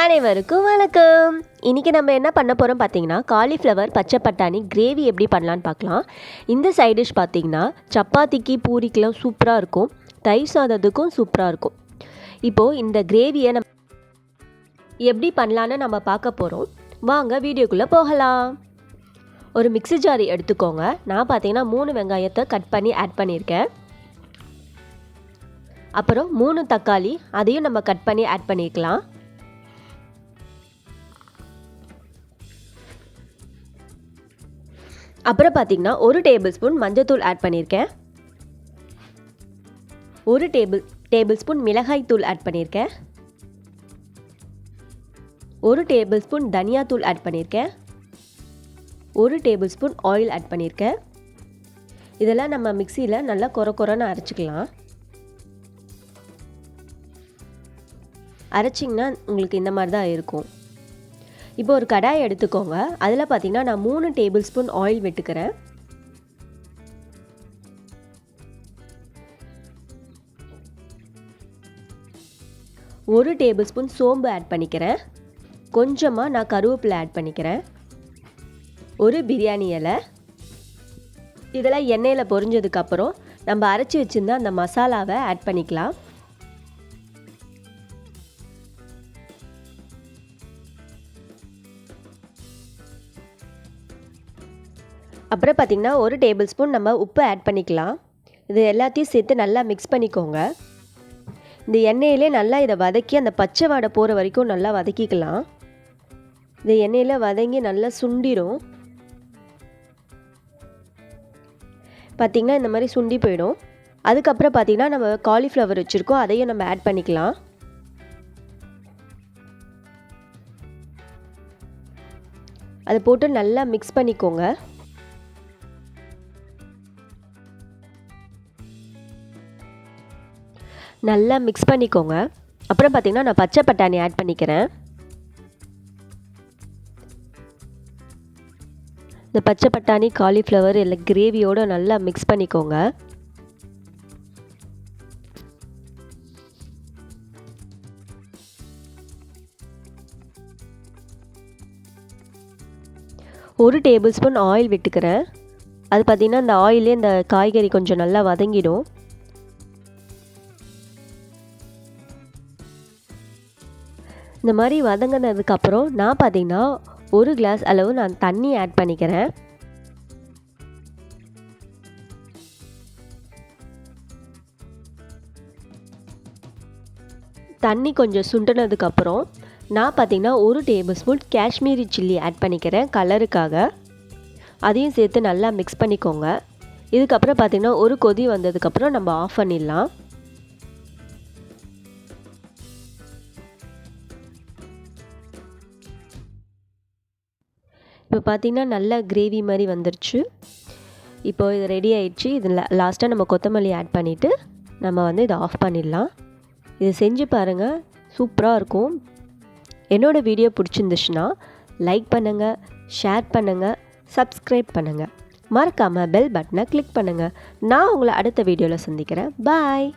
அனைவருக்கும் வணக்கம். இன்றைக்கி நம்ம என்ன பண்ண போகிறோம் பார்த்தீங்கன்னா காலிஃப்ளவர் பச்சை பட்டாணி கிரேவி எப்படி பண்ணலான்னு பார்க்கலாம். இந்த சைட் டிஷ் பார்த்தீங்கன்னா சப்பாத்திக்கு பூரிக்கெலாம் சூப்பராக இருக்கும். தயிர் சாதத்துக்கும் சூப்பராக இருக்கும். இப்போது இந்த கிரேவியை நம்ம எப்படி பண்ணலான்னு நம்ம பார்க்க போகிறோம் வாங்க வீடியோக்குள்ளே போகலாம். ஒரு மிக்ஸி ஜாரி எடுத்துக்கோங்க. நான் பார்த்தீங்கன்னா மூணு வெங்காயத்தை கட் பண்ணி ஆட் பண்ணியிருக்கேன். அப்புறம் மூணு தக்காளி அதையும் நம்ம கட் பண்ணி ஆட் பண்ணிக்கலாம். அப்புறம் பார்த்திங்கன்னா ஒரு டேபிள் ஸ்பூன் மஞ்சத்தூள் ஆட் பண்ணியிருக்கேன் ஒரு டேபிள் டேபிள் ஸ்பூன் மிளகாய் தூள் ஆட் பண்ணியிருக்கேன் ஒரு டேபிள் ஸ்பூன் தனியாத்தூள் ஆட் பண்ணியிருக்கேன் ஒரு டேபிள் ஸ்பூன் ஆயில் ஆட் பண்ணியிருக்கேன் இதெல்லாம் நம்ம மிக்சியில் நல்லா கொர கொரன்னு அரைச்சிக்கலாம். அரைச்சிங்கன்னா உங்களுக்கு இந்த மாதிரி தான் இருக்கும். இப்போ ஒரு கடாய் எடுத்துக்கோங்க. அதில் பார்த்தீங்கன்னா நான் மூணு டேபிள் ஸ்பூன் ஆயில் விட்டுக்கிறேன். ஒரு டேபிள் ஸ்பூன் சோம்பு ஆட் பண்ணிக்கிறேன். கொஞ்சமாக நான் கருவேப்பிலை ஆட் பண்ணிக்கிறேன். ஒரு பிரியாணி இலை. இதெல்லாம் எண்ணெயில் பொரிஞ்சதுக்கப்புறம் நம்ம அரைச்சி வச்சுருந்த அந்த மசாலாவை ஆட் பண்ணிக்கலாம். அப்புறம் பார்த்திங்கன்னா ஒரு டேபிள் ஸ்பூன் நம்ம உப்பு ஆட் பண்ணிக்கலாம். இது எல்லாத்தையும் சேர்த்து நல்லா மிக்ஸ் பண்ணிக்கோங்க. இந்த எண்ணெயிலே நல்லா இதை வதக்கி அந்த பச்சை வாடை போகிற வரைக்கும் நல்லா வதக்கிக்கலாம். இந்த எண்ணெயில் வதங்கி நல்லா சுண்டிடும் பார்த்திங்கன்னா இந்த மாதிரி சுண்டி போயிடும். அதுக்கப்புறம் பார்த்திங்கன்னா நம்ம காலிஃப்ளவர் வச்சுருக்கோம் அதையும் நம்ம ஆட் பண்ணிக்கலாம். அதை போட்டு நல்லா மிக்ஸ் பண்ணிக்கோங்க. நல்லா மிக்ஸ் பண்ணிக்கோங்க. அப்புறம் பார்த்திங்கன்னா நான் பச்சை பட்டாணி ஆட் பண்ணிக்கிறேன். இந்த பச்சை பட்டாணி காலிஃப்ளவர் இல்லை கிரேவியோடு நல்லா மிக்ஸ் பண்ணிக்கோங்க. ஒரு டேபிள் ஸ்பூன் ஆயில் விட்டுக்கிறேன். அது பார்த்திங்கன்னா இந்த ஆயிலே இந்த காய்கறி கொஞ்சம் நல்லா வதங்கிடும். இந்த மாதிரி வதங்கினதுக்கப்புறம் நான் பார்த்தீங்கன்னா ஒரு கிளாஸ் அளவு நான் தண்ணி ஆட் பண்ணிக்கிறேன். தண்ணி கொஞ்சம் சுண்டினதுக்கப்புறம் நான் பார்த்தீங்கன்னா ஒரு table spoon Kashmiri chilli add பண்ணிக்கிறேன் கலருக்காக அதையும் சேர்த்து நல்லா மிக்ஸ் பண்ணிக்கோங்க. இதுக்கப்புறம் பார்த்திங்கன்னா ஒரு கொதி வந்ததுக்கப்புறம் நம்ம ஆஃப் பண்ணிடலாம். இப்போ பார்த்திங்கன்னா நல்லா கிரேவி மாதிரி வந்துருச்சு. இப்போது இது ரெடி ஆயிடுச்சு. இதில் லாஸ்ட்டாக நம்ம கொத்தமல்லி ஆட் பண்ணிவிட்டு நம்ம வந்து இதை ஆஃப் பண்ணிடலாம். இது செஞ்சு பாருங்கள் சூப்பராக இருக்கும். என்னோடய வீடியோ பிடிச்சிருந்துச்சுன்னா லைக் பண்ணுங்கள் ஷேர் பண்ணுங்கள் சப்ஸ்கிரைப் பண்ணுங்கள் மறக்காமல் பெல் பட்டனை கிளிக் பண்ணுங்கள் நான் உங்களை அடுத்த வீடியோவில் சந்திக்கிறேன். பாய்